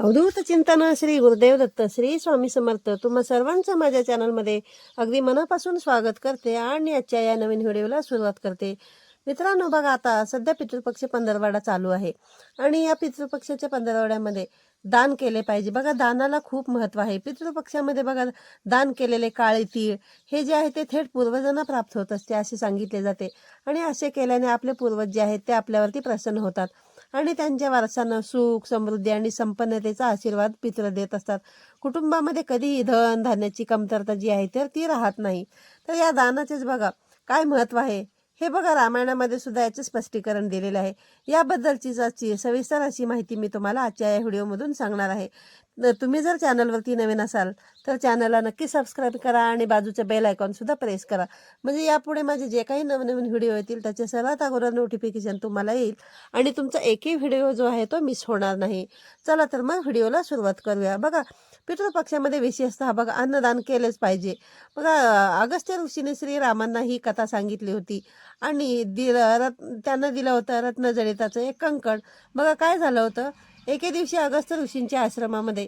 अवधूत चिंतन श्री गुरुदेव दत्त श्री स्वामी समर्थ. तुम्हा सर्वांचं माझ्या चॅनलमध्ये अगदी मनापासून स्वागत करते आणि आजच्या या नवीन व्हिडिओला सुरुवात करते. मित्रांनो बघा आता सध्या पितृपक्ष पंधरवाडा चालू आहे आणि या पितृपक्षाच्या पंधरवाड्यामध्ये दान केले पाहिजे. बघा दानाला खूप महत्त्व आहे. पितृपक्षामध्ये बघा दान केलेले काळे तीळ हे जे आहे ते थेट पूर्वजांना प्राप्त होत असते असे सांगितले जाते. आणि असे केल्याने आपले पूर्वज जे आहेत ते आपल्यावरती प्रसन्न होतात. आणि त्यांच्या वारसांना सुख समृद्धी आणि संपन्नतेचा आशीर्वाद पित्र देत असतात. कुटुंबामध्ये कधीही धन धान्याची कमतरता जी आहे तर ती राहत नाही. तर या दानाचेच बघा काय महत्त्व आहे? हे बघा रामायणामध्ये सुद्धा याचे स्पष्टीकरण दिलेले आहे. याबद्दलची जाची सविस्तर अशी माहिती मी तुम्हाला आजच्या या व्हिडिओमधून सांगणार आहे. तुम्ही जर चॅनलवरती नवीन असाल तर चॅनलला नक्की सबस्क्राईब करा आणि बाजूचं बेल आयकॉनसुद्धा प्रेस करा. म्हणजे यापुढे माझे जे काही नवनवीन व्हिडिओ येतील त्याचे सर्वात अगोदर नोटिफिकेशन तुम्हाला येईल आणि तुमचा एकही व्हिडिओ जो आहे तो मिस होणार नाही. चला तर मग व्हिडिओला सुरुवात करूया. बघा पितृपक्षामध्ये विशेषतः बघा अन्नदान केलेच पाहिजे. बघा अगस्त्य ऋषीने श्रीरामांना ही कथा सांगितली होती. आणि दिलं रत् त्यांना दिलं होतं रत्नजडिताचं एक कंकण. बघा काय झालं होतं? एके दिवशी अगस्त्य ऋषींच्या आश्रमामध्ये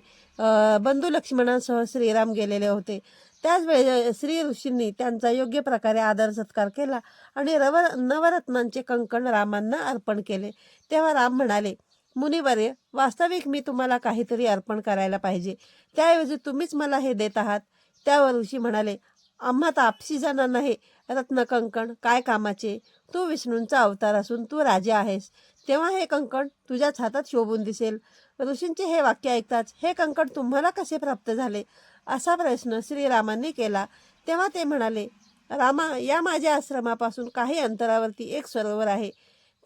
बंधू लक्ष्मणांसह श्रीराम गेलेले होते. त्याच वेळे श्री ऋषींनी त्यांचा योग्य प्रकारे आदर सत्कार केला आणि रव नवरत्नांचे कंकण रामांना अर्पण केले. तेव्हा राम म्हणाले मुनिवर्य वास्तविक मी तुम्हाला काहीतरी अर्पण करायला पाहिजे. त्याऐवजी तुम्हीच मला हे देत आहात. त्यावर ऋषी म्हणाले आम्हा तापसी जाणार नाही रत्न कंकण काय कामाचे? तू विष्णूंचा अवतार असून तू राजा आहेस. तेव्हा हे कंकण तुझ्याच हातात शोभून दिसेल. ऋषींचे हे वाक्य ऐकताच हे कंकण तुम्हाला कसे प्राप्त झाले? असा प्रश्न श्रीरामांनी केला. तेव्हा ते म्हणाले रामा या माझ्या आश्रमापासून काही अंतरावरती एक सरोवर आहे.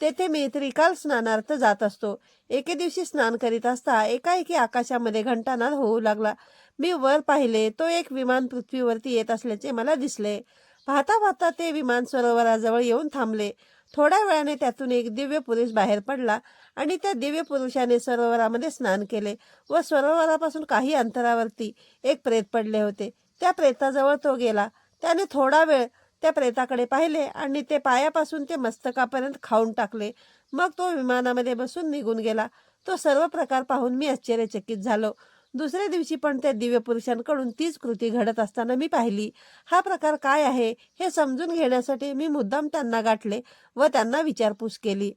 तेथे मी त्रिकाल स्नानार्थ जात असतो. एके दिवशी स्नान करीत असता एकाएकी आकाशामध्ये घंटानाद होऊ लागला. मी वर पाहिले तो एक विमान पृथ्वीवरती येत असल्याचे मला दिसले. पाहता पाहता ते विमान सरोवराजवळ येऊन थांबले. थोड्या वेळाने त्यातून एक दिव्य पुरुष बाहेर पडला आणि त्या दिव्य पुरुषाने सरोवरामध्ये स्नान केले व सरोवरापासून काही अंतरावरती एक प्रेत पडले होते. त्या प्रेताजवळ तो गेला. त्याने थोडा वेळ त्या प्रेताकडे पाहिले आणि ते पायापासून ते मस्तकापर्यंत खाऊन टाकले. मग तो विमानामध्ये बसून निघून गेला. तो सर्व प्रकार पाहून मी आश्चर्यचकित झालो. दुसऱ्या दिवशी पण त्या दिव्य पुरुषांकडून तीच कृती घडत असताना मी पाहिली. हा प्रकार काय आहे हे समजून घेण्यासाठी मी मुद्दाम त्यांना गाठले व त्यांना विचारपूस केली.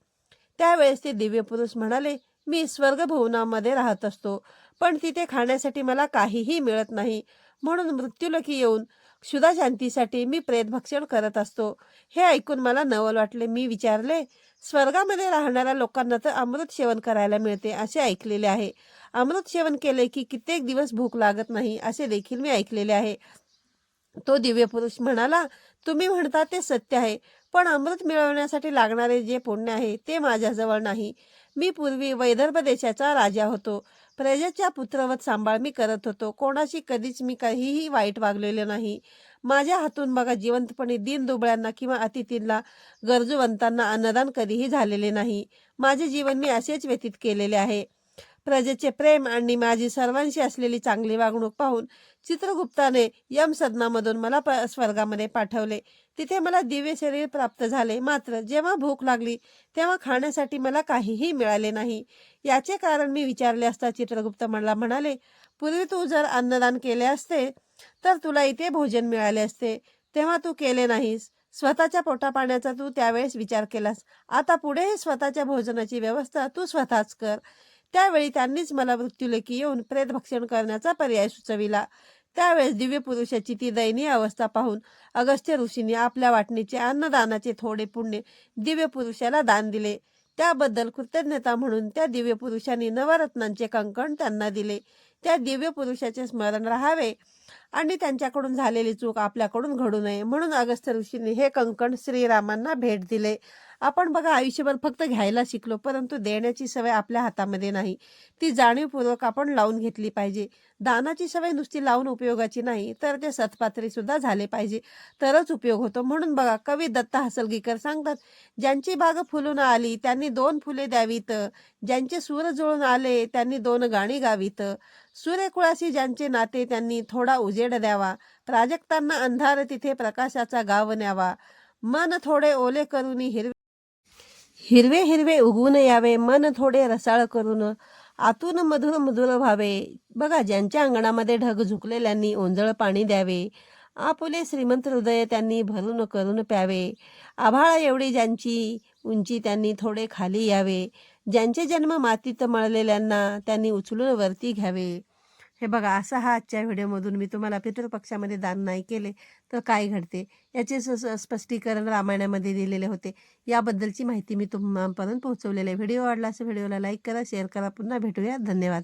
त्यावेळेस ते दिव्य पुरुष म्हणाले मी स्वर्गभुवनामध्ये राहत असतो पण तिथे खाण्यासाठी मला काहीही मिळत नाही. म्हणून मृत्युलोकी येऊन क्षुधा शांतीसाठी मी प्रेतभक्षण करत असतो. हे ऐकून मला नवल वाटले. मी विचारले स्वर्गामध्ये राहणाऱ्या लोकांना तर अमृत सेवन करायला मिळते असे ऐकलेले आहे. अमृत सेवन केले की कित्येक दिवस भूक लागत नाही असे देखील मी ऐकलेले आहे. तो दिव्य पुरुष म्हणाला तुम्ही म्हणता ते सत्य आहे पण अमृत मिळवण्यासाठी लागणारे जे पुण्य आहे ते माझ्याजवळ नाही. मी पूर्वी वैदर्भ देशाचा राजा होतो. प्रजेच्या पुत्रवत सांभाळ मी करत होतो. कोणाशी कधीच मी काहीही वाईट वागलेले नाही. माझ्या हातून बघा जिवंतपणे दीन दुबळ्यांना किंवा अतिथींना गरजूवंतांना अन्नदान कधीही झालेले नाही. माझे जीवन मी असेच व्यतीत केलेले आहे. प्रजेचे प्रेम आणि माझी सर्वांशी असलेली चांगली वागणूक पाहून चित्रगुप्ताने यम सदनामधून मला प स्वर्गामध्ये पाठवले. तिथे मला दिव्य शरीर प्राप्त झाले. मात्र जेव्हा भूक लागली तेव्हा खाण्यासाठी मला काहीही मिळाले नाही. याचे कारण मी विचारले असता चित्रगुप्त मला म्हणाले पूर्वी तू जर अन्नदान केले असते तर तुला इथे भोजन मिळाले असते. तेव्हा तू केले नाहीस. स्वतःच्या पोटापाण्याचा तू त्यावेळेस विचार केलास. आता पुढे स्वतःच्या भोजनाची व्यवस्था तू स्वतःच कर. त्यावेळी त्यांनीच मला मृत्यूलेखी येऊन प्रेतभक्षण करण्याचा पर्याय सुचविला. त्यावेळेस दिव्य पुरुषाची ती दयनीय अवस्था पाहून अगस्त्य ऋषींनी आपल्या वाटणीचे अन्नदानाचे थोडे पुण्य दिव्य पुरुषाला दान दिले. त्याबद्दल कृतज्ञता म्हणून त्या दिव्य पुरुषांनी नवरत्नांचे कंकण त्यांना दिले. त्या दिव्य पुरुषाचे स्मरण राहावे. आणि त्यांच्याकडून झालेली चूक आपल्याकडून घडू नये. म्हणून अगस्त्य ऋषींनी हे कंकण श्रीरामांना भेट दिले. आपण बघा आयुष्यभर फक्त घ्यायला शिकलो परंतु देण्याची सवय आपल्या हातामध्ये नाही. ती जाणीवपूर्वक आपण लावून घेतली पाहिजे. दानाची सवय नुसती लावून उपयोगाची नाही तर ते सत्पात्री सुद्धा झाले पाहिजे. तरच उपयोग होतो. म्हणून बघा कवी दत्ता हसलगीकर सांगतात ज्यांची बाग फुलून आली त्यांनी दोन फुले द्यावीत. ज्यांचे सूर जुळून आले त्यांनी दोन गाणी गावीत. सूर्यकुळाशी ज्यांचे नाते त्यांनी थोडा उज उजेड द्यावा. प्राजक्तांना अंधार तिथे प्रकाशाचा गाव न्यावा. मन थोडे ओले करून हिरवे हिरवे हिरवे उगवून यावे. मन थोडे रसाळ करून आतून मधुर मधुर व्हावे. बघा ज्यांच्या अंगणामध्ये ढग झुकलेल्यांनी ओंजळ पाणी द्यावे. आपुले श्रीमंत हृदय त्यांनी भरून करून प्यावे. आभाळा एवढी ज्यांची उंची त्यांनी थोडे खाली यावे. ज्यांचे जन्म मातीत मळलेल्यांना त्यांनी उचलून वरती घ्यावे. हे बघा असा हा आजच्या व्हिडिओमधून मी तुम्हाला पितृपक्षामध्ये दान नाही केले तर काय घडते? याचे स- स्पष्टीकरण रामायणामध्ये दिलेले होते. याबद्दलची माहिती मी तुम्हापर्यंत पोहोचवलेली आहे. व्हिडिओ आवडला असं व्हिडिओला लाईक करा शेअर करा. पुन्हा भेटूया. धन्यवाद.